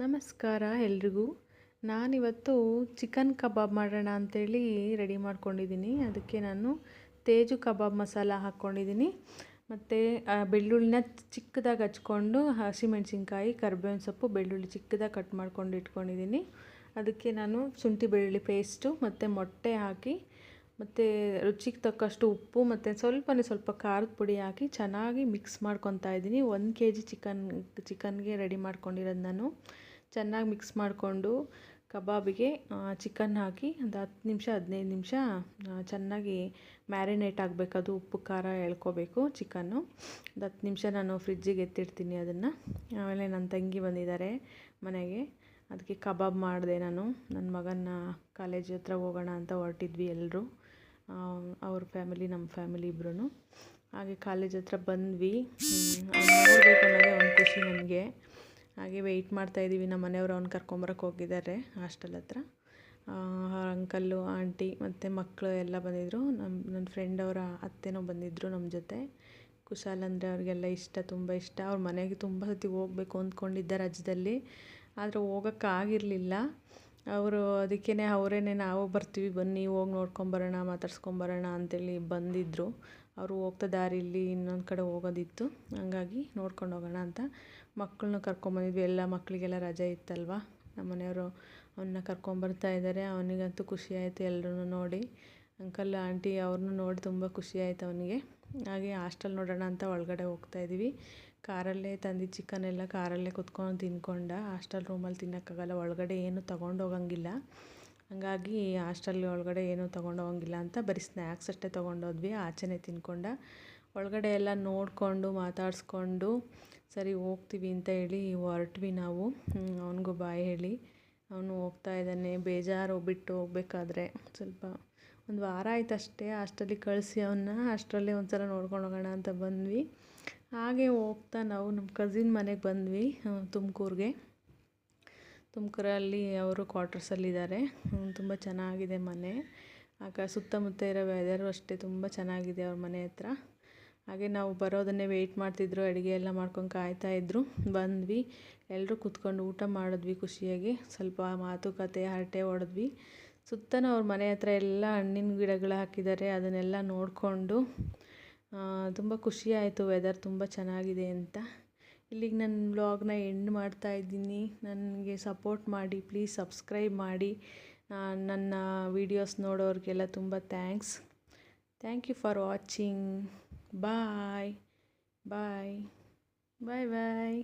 ನಮಸ್ಕಾರ ಎಲ್ರಿಗೂ. ನಾನಿವತ್ತು ಚಿಕನ್ ಕಬಾಬ್ ಮಾಡೋಣ ಅಂಥೇಳಿ ರೆಡಿ ಮಾಡ್ಕೊಂಡಿದ್ದೀನಿ. ಅದಕ್ಕೆ ನಾನು ತೇಜು ಕಬಾಬ್ ಮಸಾಲ ಹಾಕ್ಕೊಂಡಿದ್ದೀನಿ. ಮತ್ತು ಬೆಳ್ಳುಳ್ಳಿನ ಚಿಕ್ಕದಾಗಿ ಹಚ್ಕೊಂಡು ಹಸಿಮೆಣಸಿನ್ಕಾಯಿ, ಕರ್ಬೇವಿನ ಸೊಪ್ಪು, ಬೆಳ್ಳುಳ್ಳಿ ಚಿಕ್ಕದಾಗಿ ಕಟ್ ಮಾಡ್ಕೊಂಡು ಇಟ್ಕೊಂಡಿದ್ದೀನಿ. ಅದಕ್ಕೆ ನಾನು ಶುಂಠಿ ಬೆಳ್ಳುಳ್ಳಿ ಪೇಸ್ಟು ಮತ್ತು ಮೊಟ್ಟೆ ಹಾಕಿ ಮತ್ತು ರುಚಿಗೆ ತಕ್ಕಷ್ಟು ಉಪ್ಪು ಮತ್ತು ಸ್ವಲ್ಪನೇ ಸ್ವಲ್ಪ ಖಾರದ ಪುಡಿ ಹಾಕಿ ಚೆನ್ನಾಗಿ ಮಿಕ್ಸ್ ಮಾಡ್ಕೊತಾ ಇದ್ದೀನಿ. ಒಂದು ಕೆ ಜಿ ಚಿಕನ್ ಚಿಕನ್ಗೆ ರೆಡಿ ಮಾಡ್ಕೊಂಡಿರೋದು ನಾನು. ಚೆನ್ನಾಗಿ ಮಿಕ್ಸ್ ಮಾಡಿಕೊಂಡು ಕಬಾಬಿಗೆ ಚಿಕನ್ ಹಾಕಿ ಒಂದು ಹತ್ತು ನಿಮಿಷ, ಹದಿನೈದು ನಿಮಿಷ ಚೆನ್ನಾಗಿ ಮ್ಯಾರಿನೇಟ್ ಆಗಬೇಕು. ಅದು ಉಪ್ಪು, ಖಾರ ಎಳ್ಕೊಬೇಕು ಚಿಕನ್ನು ಒಂದು ಹತ್ತು ನಿಮಿಷ ನಾನು ಫ್ರಿಜ್ಜಿಗೆ ಎತ್ತಿಡ್ತೀನಿ ಅದನ್ನು. ಆಮೇಲೆ ನನ್ನ ತಂಗಿ ಬಂದಿದ್ದಾರೆ ಮನೆಗೆ. ಅದಕ್ಕೆ ಕಬಾಬ್ ಮಾಡಿದೆ ನಾನು. ನನ್ನ ಮಗನ ಕಾಲೇಜ್ ಹತ್ರ ಹೋಗೋಣ ಅಂತ ಹೊರಟಿದ್ವಿ ಎಲ್ಲರೂ ಅವ್ರ ಫ್ಯಾಮಿಲಿ ನಮ್ಮ ಫ್ಯಾಮಿಲಿ ಇಬ್ಬರೂ ಹಾಗೆ ಕಾಲೇಜ್ ಹತ್ರ ಬಂದ್ವಿ. ನೋಡಬೇಕು ಅನ್ನೋದೇ ಒಂದು ಖುಷಿ ನನಗೆ. ಹಾಗೆ ವೆಯ್ಟ್ ಮಾಡ್ತಾಯಿದ್ದೀವಿ ನಮ್ಮ ಮನೆಯವರು ಅವ್ನು ಕರ್ಕೊಂಬರಕ್ಕೆ ಹೋಗಿದ್ದಾರೆ ಹಾಸ್ಟೆಲ್ ಹತ್ರ. ಅಂಕಲ್ಲು ಆಂಟಿ ಮತ್ತು ಮಕ್ಕಳು ಎಲ್ಲ ಬಂದಿದ್ದರು ನಮ್ಮ ನನ್ನ ಫ್ರೆಂಡ್ ಅವರ ಅತ್ತೆನೂ ಬಂದಿದ್ದರು ನಮ್ಮ ಜೊತೆ. ಕುಶಾಲ್ ಅಂದರೆ ಅವ್ರಿಗೆಲ್ಲ ಇಷ್ಟ, ತುಂಬ ಇಷ್ಟ. ಅವ್ರ ಮನೆಗೆ ತುಂಬ ಸತಿ ಹೋಗ್ಬೇಕು ಅಂದ್ಕೊಂಡಿದ್ದ ರಾಜ್ಯದಲ್ಲಿ ಆದರೆ ಹೋಗೋಕ್ಕಾಗಿರಲಿಲ್ಲ. ಅವರು ಅದಕ್ಕೇ ಅವರೇನೆ ನಾವು ಬರ್ತೀವಿ, ಬನ್ನಿ ಹೋಗಿ ನೋಡ್ಕೊಂಬರೋಣ, ಮಾತಾಡ್ಸ್ಕೊಂಬರೋಣ ಅಂತೇಳಿ ಬಂದಿದ್ದರು ಅವರು ಹೋಗ್ತಾ ದಾರಿಲಿ ಇನ್ನೊಂದು ಕಡೆ ಹೋಗೋದಿತ್ತು. ಹಂಗಾಗಿ ನೋಡ್ಕೊಂಡು ಹೋಗೋಣ ಅಂತ ಮಕ್ಕಳನ್ನ ಕರ್ಕೊಂಬಂದಿದ್ವಿ ಎಲ್ಲ ಮಕ್ಕಳಿಗೆಲ್ಲ ರಜೆ ಇತ್ತಲ್ವ? ನಮ್ಮ ಮನೆಯವರು ಅವನ್ನ ಕರ್ಕೊಂಬರ್ತಾ ಇದ್ದಾರೆ ಅವನಿಗಂತೂ ಖುಷಿ ಆಯಿತು ಎಲ್ಲರೂ ನೋಡಿ. ಅಂಕಲ್, ಆಂಟಿ ಅವ್ರನ್ನೂ ನೋಡಿ ತುಂಬ ಖುಷಿ ಅವನಿಗೆ. ಹಾಗೆ ಹಾಸ್ಟೆಲ್ ನೋಡೋಣ ಅಂತ ಒಳಗಡೆ ಹೋಗ್ತಾ ಇದ್ದೀವಿ. ಕಾರಲ್ಲೇ ತಂದಿದ್ದ ಚಿಕನ್ ಎಲ್ಲ ಕಾರಲ್ಲೇ ಕುತ್ಕೊಂಡು ತಿನ್ಕೊಂಡ ಹಾಸ್ಟೆಲ್ ರೂಮಲ್ಲಿ ತಿನ್ನೋಕ್ಕಾಗಲ್ಲ, ಒಳಗಡೆ ಏನು ತೊಗೊಂಡು ಹೋಗಂಗಿಲ್ಲ ಹಾಗಾಗಿ ಹಾಸ್ಟೆಲ್ ಒಳಗಡೆ ಏನು ತೊಗೊಂಡು ಹೋಗಂಗಿಲ್ಲ ಅಂತ ಬರೀ ಸ್ನ್ಯಾಕ್ಸ್ ಅಷ್ಟೇ ತೊಗೊಂಡೋದ್ವಿ, ಆಚೆನೇ ತಿನ್ಕೊಂಡ ಒಳಗಡೆ ಎಲ್ಲ ನೋಡಿಕೊಂಡು ಮಾತಾಡಿಸ್ಕೊಂಡು ಸರಿ ಹೋಗ್ತೀವಿ ಅಂತ ಹೇಳಿ ಹೊರಟ್ವಿ ನಾವು. ಅವನಿಗೂ ಬಾಯ್ ಹೇಳಿ. ಅವನು ಹೋಗ್ತಾ ಇದ್ದಾನೆ, ಬೇಜಾರು ಬಿಟ್ಟು ಹೋಗ್ಬೇಕಾದ್ರೆ ಸ್ವಲ್ಪ ಒಂದು ವಾರ ಆಯ್ತು ಅಷ್ಟೇ, ಅಷ್ಟರಲ್ಲಿ ಕಳಿಸಿ ಅವನ್ನ ಅಷ್ಟರಲ್ಲೇ ಒಂದು ಸಲ ನೋಡ್ಕೊಂಡು ಹೋಗೋಣ ಅಂತ ಬಂದ್ವಿ. ಹಾಗೆ ಹೋಗ್ತಾ ನಾವು ನಮ್ಮ ಕಸಿನ್ ಮನೆಗೆ ಬಂದ್ವಿ ತುಮಕೂರಿಗೆ. ತುಮಕೂರಲ್ಲಿ ಅವರು ಕ್ವಾರ್ಟರ್ಸಲ್ಲಿದ್ದಾರೆ ತುಂಬ ಚೆನ್ನಾಗಿದೆ ಮನೆ. ಆಗ ಸುತ್ತಮುತ್ತ ಇರೋ ವೆದರು ಅಷ್ಟೇ, ತುಂಬ ಚೆನ್ನಾಗಿದೆ ಅವ್ರ ಮನೆ ಹತ್ರ. ಹಾಗೆ ನಾವು ಬರೋದನ್ನೇ ವೆಯ್ಟ್ ಮಾಡ್ತಿದ್ರು, ಅಡುಗೆ ಎಲ್ಲ ಮಾಡ್ಕೊಂಡು ಕಾಯ್ತಾಯಿದ್ರು ಬಂದ್ವಿ. ಎಲ್ಲರೂ ಕೂತ್ಕೊಂಡು ಊಟ ಮಾಡಿದ್ವಿ ಖುಷಿಯಾಗಿ. ಸ್ವಲ್ಪ ಮಾತುಕತೆ, ಹರಟೆ ಹೊಡೆದ್ವಿ. ಸುತ್ತಲೂ ಅವ್ರ ಮನೆ ಹತ್ರ ಎಲ್ಲ ಹಣ್ಣಿನ ಗಿಡಗಳು ಹಾಕಿದ್ದಾರೆ, ಅದನ್ನೆಲ್ಲ ನೋಡಿಕೊಂಡು ತುಂಬ ಖುಷಿ ಆಯಿತು ವೆದರ್ ತುಂಬ ಚೆನ್ನಾಗಿದೆ ಅಂತ. ಇಲ್ಲಿಗೆ ನನ್ನ ವ್ಲಾಗ್ನ ಎಂಡ್ ಮಾಡ್ತಾ ಇದ್ದೀನಿ. ನನಗೆ ಸಪೋರ್ಟ್ ಮಾಡಿ ಪ್ಲೀಸ್ ಸಬ್ಸ್ಕ್ರೈಬ್ ಮಾಡಿ. ನನ್ನ ವೀಡಿಯೋಸ್ ನೋಡೋರಿಗೆಲ್ಲ ತುಂಬ thanks thank you for watching bye bye bye bye